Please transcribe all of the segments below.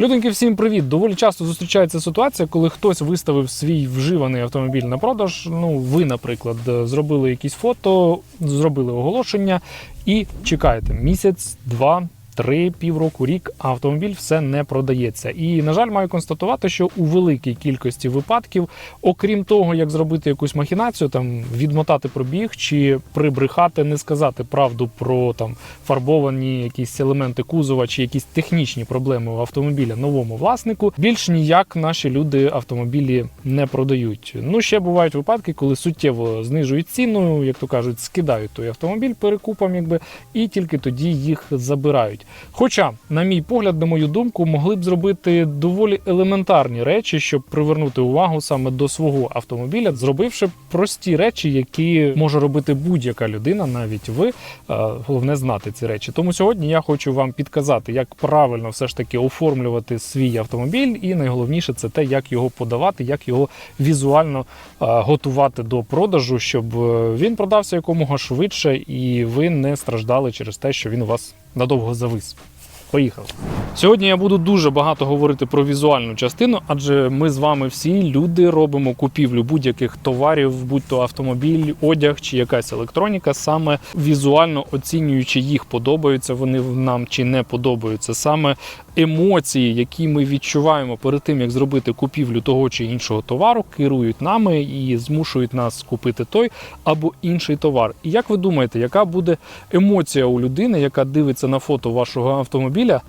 Люденьки, всім привіт! Доволі часто зустрічається ситуація, коли хтось виставив свій вживаний автомобіль на продаж. Ну, ви, наприклад, зробили якісь фото, зробили оголошення і чекаєте місяць, два. Три, півроку, рік, автомобіль все не продається. І, на жаль, маю констатувати, що у великій кількості випадків, окрім того, як зробити якусь махінацію, там відмотати пробіг чи прибрехати, не сказати правду про там фарбовані якісь елементи кузова чи якісь технічні проблеми у автомобіля новому власнику, більш ніяк наші люди автомобілі не продають. Ну ще бувають випадки, коли суттєво знижують ціну, як то кажуть, скидають той автомобіль перекупом, якби і тільки тоді їх забирають. Хоча, на мій погляд, на мою думку, могли б зробити доволі елементарні речі, щоб привернути увагу саме до свого автомобіля, зробивши прості речі, які може робити будь-яка людина, навіть ви. Е, Головне знати ці речі. Тому сьогодні я хочу вам підказати, як правильно все ж таки оформлювати свій автомобіль, і найголовніше це те, як його подавати, як його візуально е, готувати до продажу, щоб е, він продався якомога швидше, і ви не страждали через те, що він у вас надовго завис. Поїхали. Сьогодні я буду дуже багато говорити про візуальну частину, адже ми з вами всі люди робимо купівлю будь-яких товарів, будь то автомобіль, одяг чи якась електроніка, саме візуально оцінюючи їх, подобаються вони нам чи не подобаються. Саме емоції, які ми відчуваємо перед тим, як зробити купівлю того чи іншого товару, керують нами і змушують нас купити той або інший товар. І як ви думаєте, яка буде емоція у людини, яка дивиться на фото вашого автомобіля,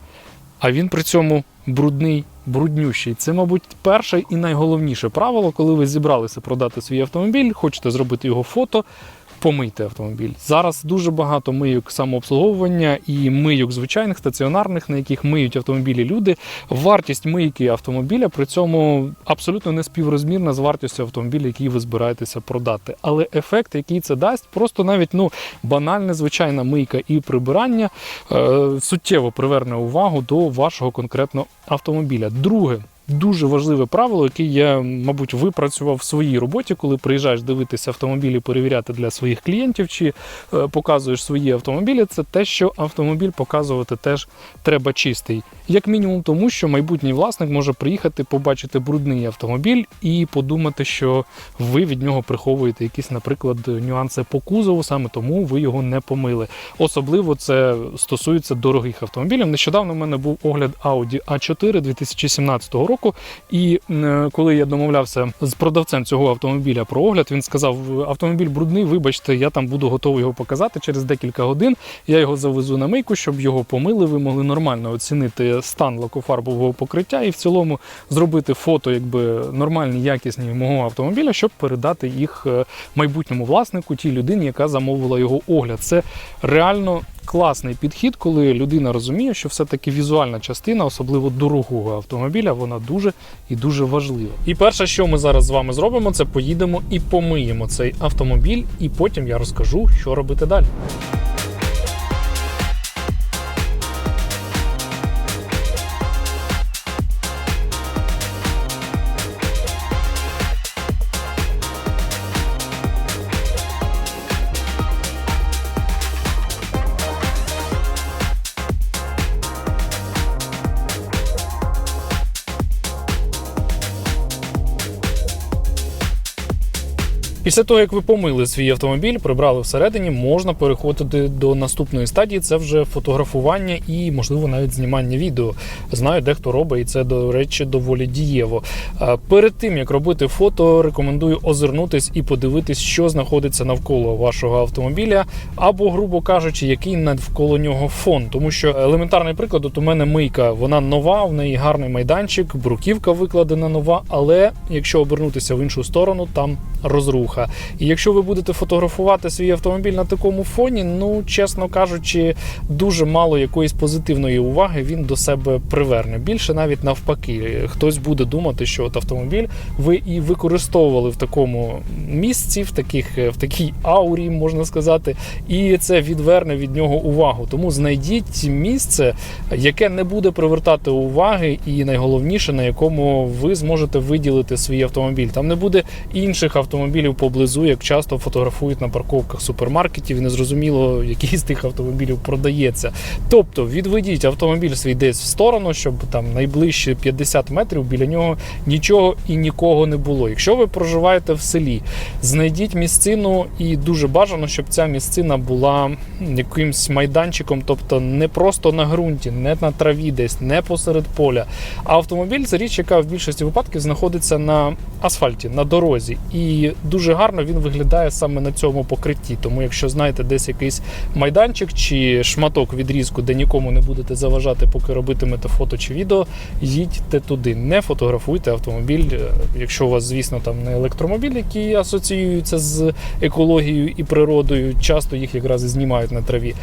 а він при цьому брудний, бруднющий? Це, мабуть, перше і найголовніше правило, коли ви зібралися продати свій автомобіль, хочете зробити його фото. Помийте автомобіль. Зараз дуже багато мийок самообслуговування і мийок звичайних стаціонарних, на яких миють автомобілі люди. Вартість мийки автомобіля при цьому абсолютно не співрозмірна з вартістю автомобіля, який ви збираєтеся продати. Але ефект, який це дасть, просто навіть ну банальна звичайна мийка і прибирання е, суттєво приверне увагу до вашого конкретного автомобіля. Друге. Дуже важливе правило, яке я, мабуть, випрацював в своїй роботі, коли приїжджаєш дивитися автомобілі, перевіряти для своїх клієнтів чи е, показуєш свої автомобілі. Це те, що автомобіль показувати теж треба чистий. Як мінімум, тому що майбутній власник може приїхати, побачити брудний автомобіль і подумати, що ви від нього приховуєте якісь, наприклад, нюанси по кузову, саме тому ви його не помили. Особливо це стосується дорогих автомобілів. Нещодавно в мене був огляд Audi A4 2017 року. І е, коли я домовлявся з продавцем цього автомобіля про огляд, він сказав: автомобіль брудний, вибачте, я там буду готовий його показати через декілька годин. Я його завезу на мийку, щоб його помили. Ви могли нормально оцінити стан лакофарбового покриття і в цілому зробити фото, якби нормальні, якісні мого автомобіля, щоб передати їх е, майбутньому власнику, тій людині, яка замовила його огляд. Це реально. Класний підхід, коли людина розуміє, що все-таки візуальна частина, особливо дорогого автомобіля, вона дуже і дуже важливо. І перше, що ми зараз з вами зробимо, це поїдемо і помиємо цей автомобіль, і потім я розкажу, що робити далі. Після того, як ви помили свій автомобіль, прибрали всередині, можна переходити до наступної стадії. Це вже фотографування і, можливо, навіть знімання відео. Знаю, дехто робить, і це, до речі, доволі дієво. Е, Перед тим як робити фото, рекомендую озирнутись і подивитись, що знаходиться навколо вашого автомобіля, або, грубо кажучи, який навколо нього фон. Тому що елементарний приклад, от у мене мийка, вона нова, в неї гарний майданчик, бруківка викладена нова, але якщо обернутися в іншу сторону, там розруха. І якщо ви будете фотографувати свій автомобіль на такому фоні, ну чесно кажучи, дуже мало якоїсь позитивної уваги він до себе приверне. Більше навіть навпаки, хтось буде думати, що от автомобіль ви і використовували в такому місці, в таких в такій аурі, можна сказати, і це відверне від нього увагу. Тому знайдіть місце, яке не буде привертати уваги, і найголовніше, на якому ви зможете виділити свій автомобіль. Там не буде інших автомобілів автомобілів поблизу, як часто фотографують на парковках супермаркетів, і незрозуміло, який з тих автомобілів продається. Тобто відведіть автомобіль свій десь в сторону, щоб там найближче 50 метрів біля нього нічого і нікого не було. Якщо ви проживаєте в селі, знайдіть місцину, і дуже бажано, щоб ця місцина була якимсь майданчиком, тобто не просто на ґрунті, не на траві, десь не посеред поля. А автомобіль це річ, яка в більшості випадків знаходиться на асфальті, на дорозі. І дуже гарно він виглядає саме на цьому покритті. Тому, якщо знаєте десь якийсь майданчик чи шматок відрізку, де нікому не будете заважати, поки робитимете фото чи відео, їдьте туди. Не фотографуйте автомобіль, е, якщо у вас, звісно, там не електромобіль, який асоціюється з екологією і природою, часто їх якраз і знімають на траві.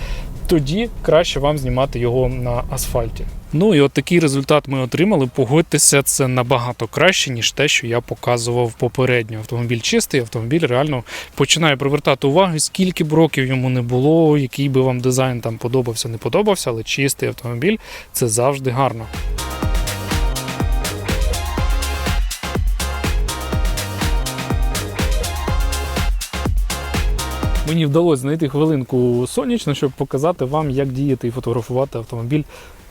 Тоді краще вам знімати його на асфальті. Ну і от такий результат ми отримали. Погодьтеся, це набагато краще, ніж те, що я показував попередньо. Автомобіль чистий, автомобіль реально починає привертати увагу, скільки б років йому не було, який би вам дизайн там подобався, не подобався, але чистий автомобіль це завжди гарно. Мені вдалося знайти хвилинку сонячно, щоб показати вам, як діяти і фотографувати автомобіль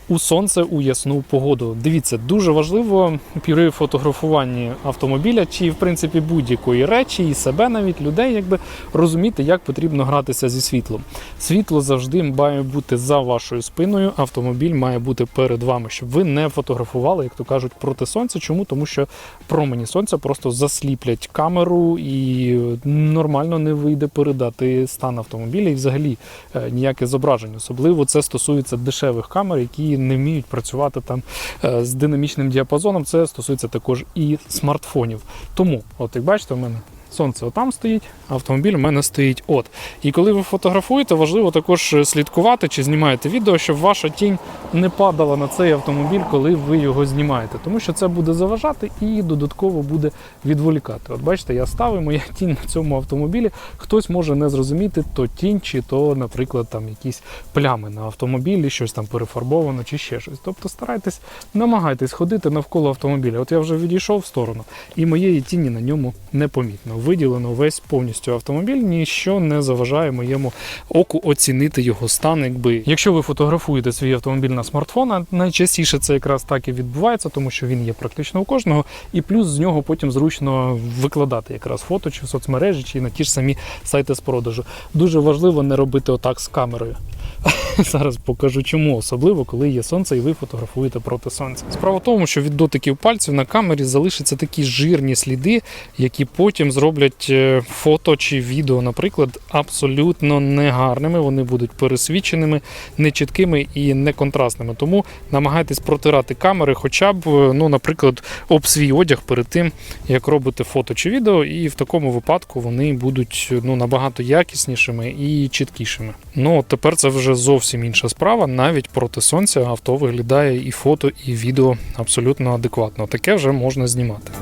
у сонце у ясну погоду. Дивіться, дуже важливо при фотографуванні автомобіля чи в принципі будь-якої речі, і себе навіть людей, якби розуміти, як потрібно гратися зі світлом. Світло завжди має бути за вашою спиною. Автомобіль має бути перед вами, щоб ви не фотографували, як то кажуть, проти сонця. Чому? Тому що промені сонця просто засліплять камеру і нормально не вийде передати стан автомобіля і взагалі е, ніяке зображення. Особливо це стосується дешевих камер, які не вміють працювати там е, з динамічним діапазоном. Це стосується також і смартфонів. Тому, от як бачите, у мене. Сонце отам стоїть, автомобіль у мене стоїть от. І коли ви фотографуєте, важливо також слідкувати чи знімаєте відео, щоб ваша тінь не падала на цей автомобіль, коли ви його знімаєте. Тому що це буде заважати і додатково буде відволікати. От бачите, я ставив моя тінь на цьому автомобілі. Хтось може не зрозуміти, то тінь, чи то, наприклад, там якісь плями на автомобілі, щось там перефарбовано, чи ще щось. Тобто старайтесь, намагайтесь ходити навколо автомобіля. От я вже відійшов в сторону, і моєї тіні на ньому не помітно. Виділено весь повністю автомобіль, ніщо не заважає моєму оку оцінити його стан. Якби якщо ви фотографуєте свій автомобіль на смартфон, а найчастіше це якраз так і відбувається, тому що він є практично у кожного, і плюс з нього потім зручно викладати якраз фото чи в соцмережі, чи на ті ж самі сайти з продажу. Дуже важливо не робити отак з камерою. Зараз покажу чому, особливо коли є сонце і ви фотографуєте проти сонця. Справа в тому, що від дотиків пальців на камері залишаться такі жирні сліди, які потім зроблять е, фото чи відео, наприклад, абсолютно негарними. Вони будуть пересвіченими, нечіткими і неконтрастними. Тому намагайтесь протирати камери, хоча б, е, ну, наприклад, об свій одяг перед тим, як робите фото чи відео, і в такому випадку вони будуть ну, набагато якіснішими і чіткішими. Ну от тепер це вже зовсім інша справа. Навіть проти сонця авто виглядає і фото, і відео абсолютно адекватно. Таке вже можна знімати.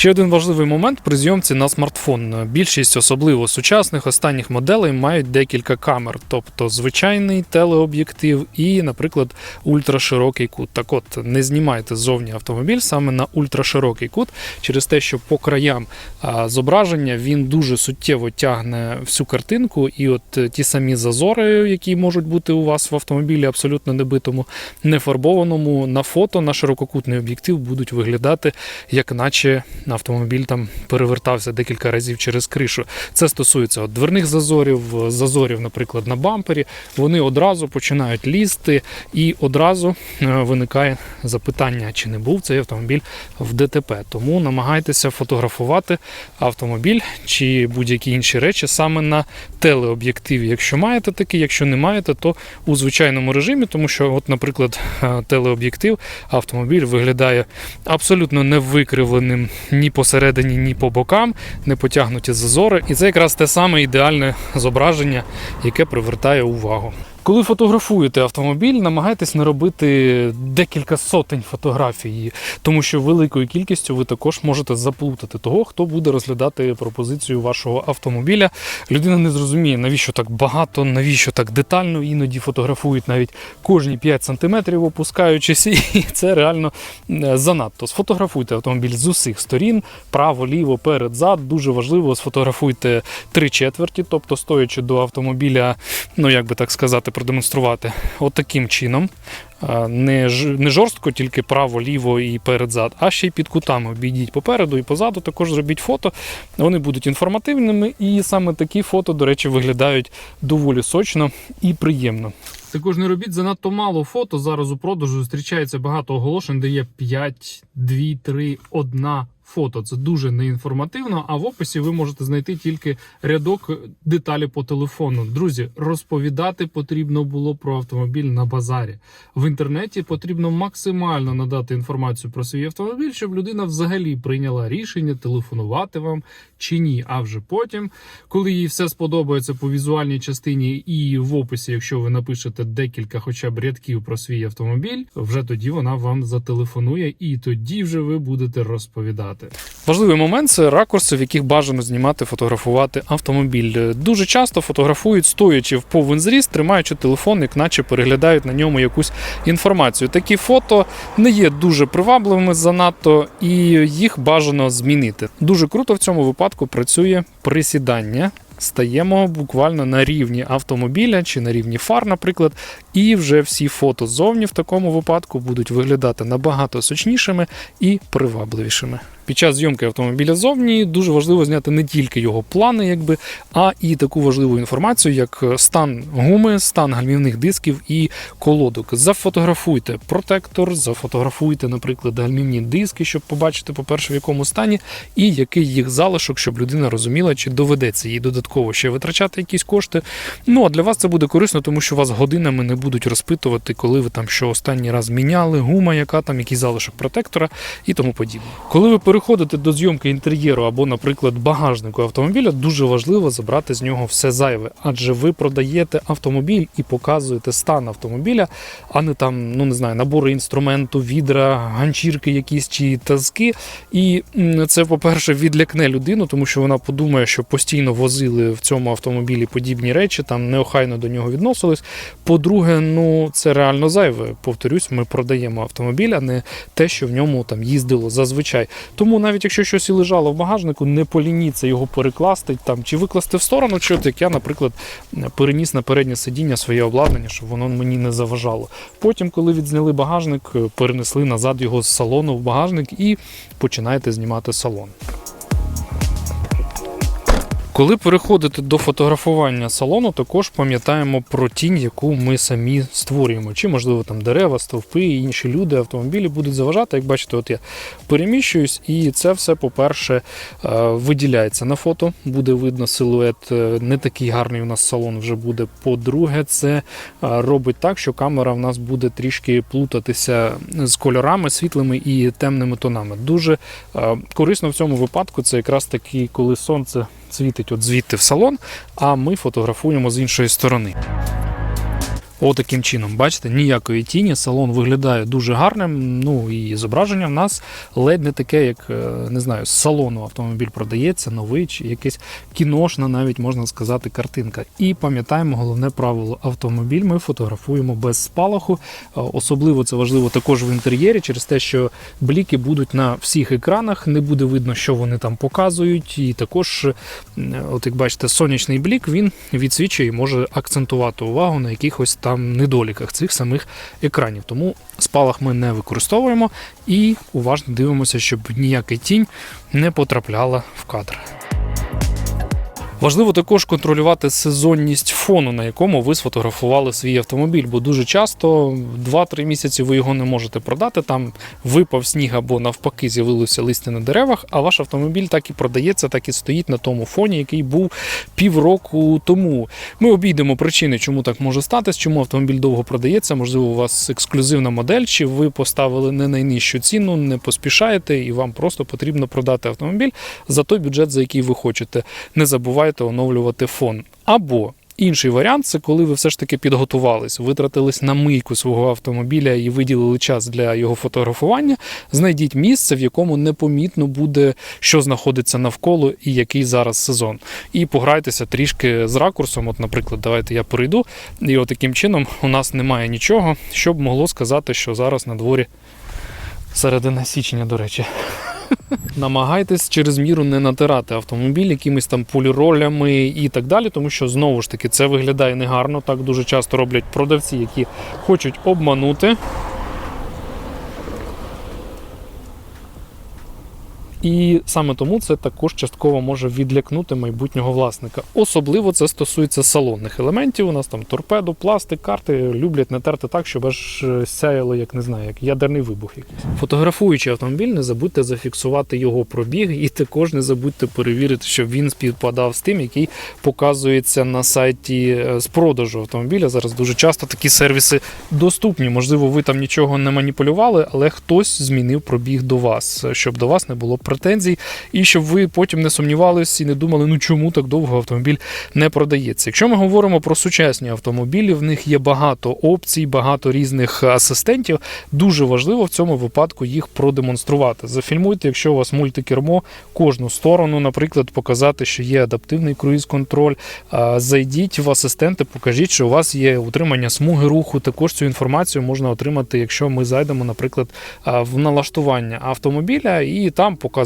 Ще один важливий момент при зйомці на смартфон. Більшість, особливо сучасних останніх моделей, мають декілька камер, тобто звичайний телеоб'єктив і, наприклад, ультраширокий кут. Так от не знімайте ззовні автомобіль саме на ультраширокий кут, через те, що по краям зображення він дуже суттєво тягне всю картинку, і от е, ті самі зазори, які можуть бути у вас в автомобілі, абсолютно небитому, нефарбованому, на фото на ширококутний об'єктив будуть виглядати, як наче автомобіль там перевертався декілька разів через кришу. Це стосується от дверних зазорів, зазорів, наприклад, на бампері. Вони одразу починають лізти, і одразу е, виникає запитання, чи не був цей автомобіль в ДТП. Тому намагайтеся фотографувати автомобіль чи будь-які інші речі саме на телеоб'єктиві. Якщо маєте такий, якщо не маєте, то у звичайному режимі, тому що, от, наприклад, е, телеоб'єктив автомобіль виглядає абсолютно невикривленим ні посередині, ні по бокам, не потягнуті зазори. І це якраз те саме ідеальне зображення, яке привертає увагу. Коли фотографуєте автомобіль, намагайтесь не робити декілька сотень фотографій, тому що великою кількістю ви також можете заплутати того, хто буде розглядати пропозицію вашого автомобіля. Людина не зрозуміє, навіщо так багато, навіщо так детально. Іноді фотографують навіть кожні 5 сантиметрів, опускаючись, і це реально е, занадто. Сфотографуйте автомобіль з усіх сторін, право, ліво, перед, зад. Дуже важливо, сфотографуйте три четверті, тобто стоячи до автомобіля, ну як би так сказати, продемонструвати от таким чином. Не, ж- не жорстко, тільки право, ліво і перед зад, а ще й під кутами обійдіть попереду і позаду. Також зробіть фото. Вони будуть інформативними, і саме такі фото, до речі, виглядають доволі сочно і приємно. Також не робіть занадто мало фото. Зараз у продажу зустрічається багато оголошень, де є 5, 2, 3, 1 фото. Це дуже неінформативно. А в описі ви можете знайти тільки рядок деталі по телефону. Друзі, розповідати потрібно було про автомобіль на базарі. В інтернеті потрібно максимально надати інформацію про свій автомобіль, щоб людина взагалі прийняла рішення телефонувати вам чи ні. А вже потім, коли їй все сподобається по візуальній частині і в описі, якщо ви напишете декілька хоча б рядків про свій автомобіль, вже тоді вона вам зателефонує, і тоді вже ви будете розповідати. Важливий момент це ракурси, в яких бажано знімати, фотографувати автомобіль. Дуже часто фотографують стоячи в повен зріст, тримаючи телефон, як наче переглядають на ньому якусь інформацію. Такі фото не є дуже привабливими занадто, і їх бажано змінити. Дуже круто в цьому випадку працює присідання. Стаємо буквально на рівні автомобіля чи на рівні фар, наприклад, і вже всі фото ззовні в такому випадку будуть виглядати набагато сочнішими і привабливішими. Під час зйомки автомобіля ззовні дуже важливо зняти не тільки його плани, якби, а і таку важливу інформацію, як стан гуми, стан гальмівних дисків і колодок. Зафотографуйте протектор, зафотографуйте, наприклад, гальмівні диски, щоб побачити, по-перше, в якому стані, і який їх залишок, щоб людина розуміла, чи доведеться їй додатково ще витрачати якісь кошти. Ну а для вас це буде корисно, тому що вас годинами не будуть розпитувати, коли ви там що останній раз міняли, гума, яка там, який залишок протектора і тому подібне. Коли ви переходите до зйомки інтер'єру або, наприклад, багажнику автомобіля, дуже важливо забрати з нього все зайве, адже ви продаєте автомобіль і показуєте стан автомобіля, а не там, ну не знаю, набори інструменту, відра, ганчірки якісь чи тазки. І це, по-перше, відлякне людину, тому що вона подумає, що постійно возили в цьому автомобілі подібні речі, там неохайно до нього відносились. По-друге, ну це реально зайве. Повторюсь, ми продаємо автомобіль, а не те, що в ньому там їздило зазвичай. Тому навіть якщо щось і лежало в багажнику, не полініться його перекласти там чи викласти в сторону, чи от як я, наприклад, переніс на переднє сидіння своє обладнання, щоб воно мені не заважало. Потім, коли відзняли багажник, перенесли назад його з салону в багажник і починаєте знімати салон. Коли переходите до фотографування салону, також пам'ятаємо про тінь, яку ми самі створюємо. Чи, можливо, там дерева, стовпи інші люди, автомобілі будуть заважати. Як бачите, от я переміщуюсь, і це все, по-перше, е, виділяється на фото. Буде видно силует. е, Не такий гарний у нас салон вже буде. По-друге, це е, робить так, що камера в нас буде трішки плутатися з кольорами, світлими і темними тонами. Дуже корисно в цьому випадку це якраз таки, коли сонце світить от звідти в салон, а ми фотографуємо з іншої сторони. Отаким чином, бачите, ніякої тіні, салон виглядає дуже гарним. Ну і зображення в нас ледь не таке, як е, не знаю, з салону автомобіль продається, новий чи якесь кіношна, навіть можна сказати, картинка. І пам'ятаємо головне правило: автомобіль ми фотографуємо без спалаху. Е, Особливо це важливо також в інтер'єрі, через те, що бліки будуть на всіх екранах, не буде видно, що вони там показують. І також, е, от як бачите, сонячний блік він відсвічує і може акцентувати увагу на якихось там недоліках цих самих екранів. Тому спалах ми не використовуємо і уважно дивимося, щоб ніяка тінь не потрапляла в кадр. Важливо також контролювати сезонність фону, на якому ви сфотографували свій автомобіль, бо дуже часто 2-3 місяці ви його не можете продати. Там випав сніг або навпаки з'явилося листя на деревах, а ваш автомобіль так і продається, так і стоїть на тому фоні, який був півроку тому. Ми обійдемо причини, чому так може статись, чому автомобіль довго продається. Можливо, у вас ексклюзивна модель, чи ви поставили не найнижчу ціну, не поспішаєте, і вам просто потрібно продати автомобіль за той бюджет, за який ви хочете. Не забувайте оновлювати фон. Або Інший варіант це коли ви все ж таки підготувались, витратились на мийку свого автомобіля і виділили час для його фотографування. Знайдіть місце, в якому непомітно буде, що знаходиться навколо і який зараз сезон. І пограйтеся трішки з ракурсом. От, наприклад, давайте я перейду. І от таким чином у нас немає нічого, щоб могло сказати, що зараз на дворі середина січня, до речі. Намагайтесь через міру не натирати автомобіль якимись там поліролями і так далі, тому що знову ж таки це виглядає негарно. Так дуже часто роблять продавці, які хочуть обманути. І саме тому це також частково може відлякнути майбутнього власника. Особливо це стосується салонних елементів. У нас там торпеду, пластик, карти люблять натерти так, щоб аж е, сяяло, як не знаю, як ядерний вибух. якийсь. Фотографуючи автомобіль, не забудьте зафіксувати його пробіг, і також не забудьте перевірити, щоб він співпадав з тим, який показується на сайті е, з продажу автомобіля. Зараз дуже часто такі сервіси доступні. Можливо, ви там нічого не маніпулювали, але хтось змінив пробіг до вас, щоб до вас не було претензій, і щоб ви потім не сумнівались і не думали, ну чому так довго автомобіль не продається. Якщо ми говоримо про сучасні автомобілі, в них є багато опцій, багато різних асистентів. Дуже важливо в цьому випадку їх продемонструвати. Зафільмуйте, якщо у вас мультикермо, кожну сторону, наприклад, показати, що є адаптивний круїз-контроль. Зайдіть в асистенти, покажіть, що у вас є утримання смуги руху. Також цю інформацію можна отримати, якщо ми зайдемо, наприклад, в налаштування автомобіля, і там показати,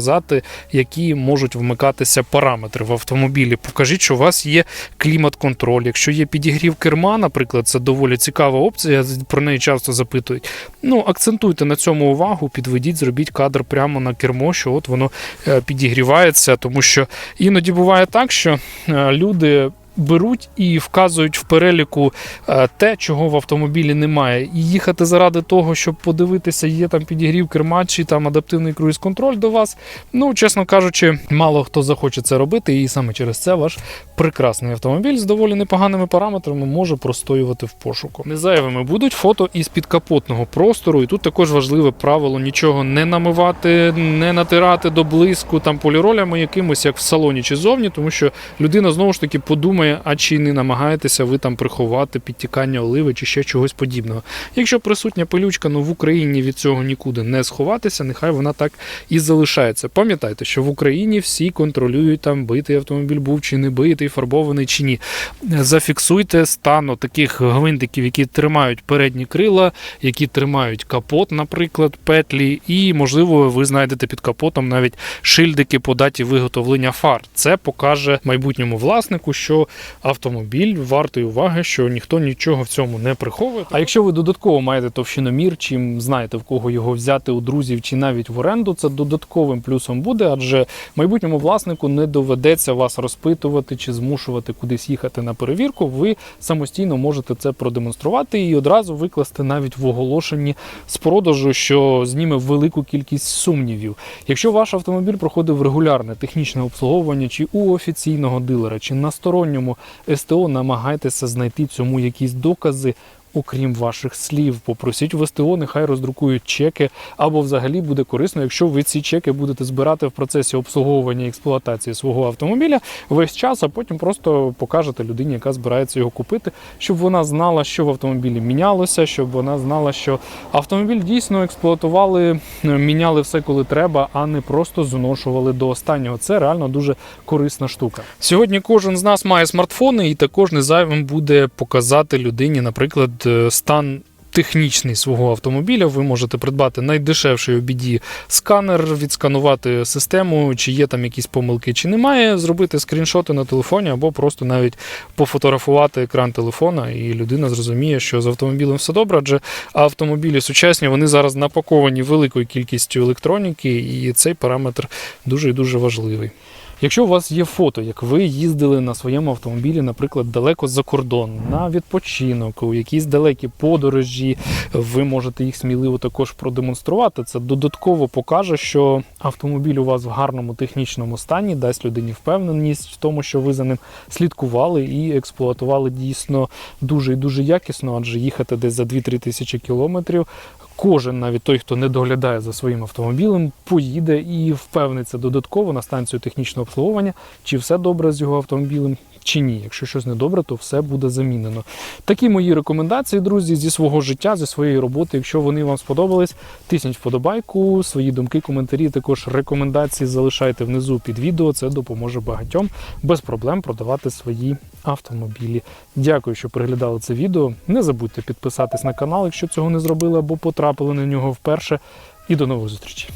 які можуть вмикатися параметри в автомобілі. Покажіть, що у вас є клімат-контроль. Якщо є підігрів керма, наприклад, це доволі цікава опція. Про неї часто запитують. Ну, акцентуйте на цьому увагу, підведіть, зробіть кадр прямо на кермо, що от воно е, підігрівається, тому що іноді буває так, що е, люди. Беруть і вказують в переліку е, те, чого в автомобілі немає, і їхати заради того, щоб подивитися, є там підігрів керма чи там адаптивний круїз-контроль до вас. Ну, чесно кажучи, мало хто захоче це робити, і саме через це ваш прекрасний автомобіль з доволі непоганими параметрами може простоювати в пошуку. Незайвими будуть фото із підкапотного простору, і тут також важливе правило нічого не намивати, не натирати до блиску там поліролями якимось, як в салоні чи зовні, тому що людина знову ж таки подумає, а чи не намагаєтеся ви там приховати підтікання оливи чи ще чогось подібного. Якщо присутня пилючка, ну в Україні від цього нікуди не сховатися, нехай вона так і залишається. Пам'ятайте, що в Україні всі контролюють там битий автомобіль був чи не битий, фарбований чи ні. Зафіксуйте стан таких гвинтиків, які тримають передні крила, які тримають капот, наприклад, петлі, і можливо ви знайдете під капотом навіть шильдики по даті виготовлення фар. Це покаже майбутньому власнику, що автомобіль вартий уваги, що ніхто нічого в цьому не приховує. А якщо ви додатково маєте товщиномір, чим знаєте в кого його взяти у друзів чи навіть в оренду, це додатковим плюсом буде, адже майбутньому власнику не доведеться вас розпитувати чи змушувати кудись їхати на перевірку. Ви самостійно можете це продемонструвати і одразу викласти навіть в оголошенні з продажу, що зніме велику кількість сумнівів. Якщо ваш автомобіль проходив регулярне технічне обслуговування чи у офіційного дилера, чи на сторонньому СТО, намагайтеся знайти цьому якісь докази. Окрім ваших слів, попросіть в СТО, нехай роздрукують чеки, або взагалі буде корисно, якщо ви ці чеки будете збирати в процесі обслуговування і експлуатації свого автомобіля весь час, а потім просто покажете людині, яка збирається його купити, щоб вона знала, що в автомобілі мінялося, щоб вона знала, що автомобіль дійсно експлуатували, міняли все, коли треба, а не просто зношували до останнього. Це реально дуже корисна штука. Сьогодні кожен з нас має смартфони, і також незайвим буде показати людині, наприклад, стан. Технічний свого автомобіля ви можете придбати найдешевший OBD сканер, відсканувати систему, чи є там якісь помилки, чи немає, зробити скріншоти на телефоні, або просто навіть пофотографувати екран телефона, і людина зрозуміє, що з автомобілем все добре, адже автомобілі сучасні вони зараз напаковані великою кількістю електроніки, і цей параметр дуже і дуже важливий. Якщо у вас є фото, як ви їздили на своєму автомобілі, наприклад, далеко за кордон, на відпочинок, у якісь далекі подорожі, ви можете їх сміливо також продемонструвати. Це додатково покаже, що автомобіль у вас в гарному технічному стані, дасть людині впевненість в тому, що ви за ним слідкували і експлуатували дійсно дуже і дуже якісно, адже їхати десь за 2-3 тисячі кілометрів. Кожен, навіть той, хто не доглядає за своїм автомобілем, поїде і впевниться додатково на станцію технічного обслуговування, чи все добре з його автомобілем, чи ні. Якщо щось недобре, то все буде замінено. Такі мої рекомендації, друзі, зі свого життя, зі своєї роботи. Якщо вони вам сподобались, тисніть вподобайку, свої думки, коментарі, також рекомендації залишайте внизу під відео. Це допоможе багатьом без проблем продавати свої автомобілі. Дякую, що переглядали це відео. Не забудьте підписатись на канал, якщо цього не зробили або потрапили на нього вперше. І до нових зустрічей.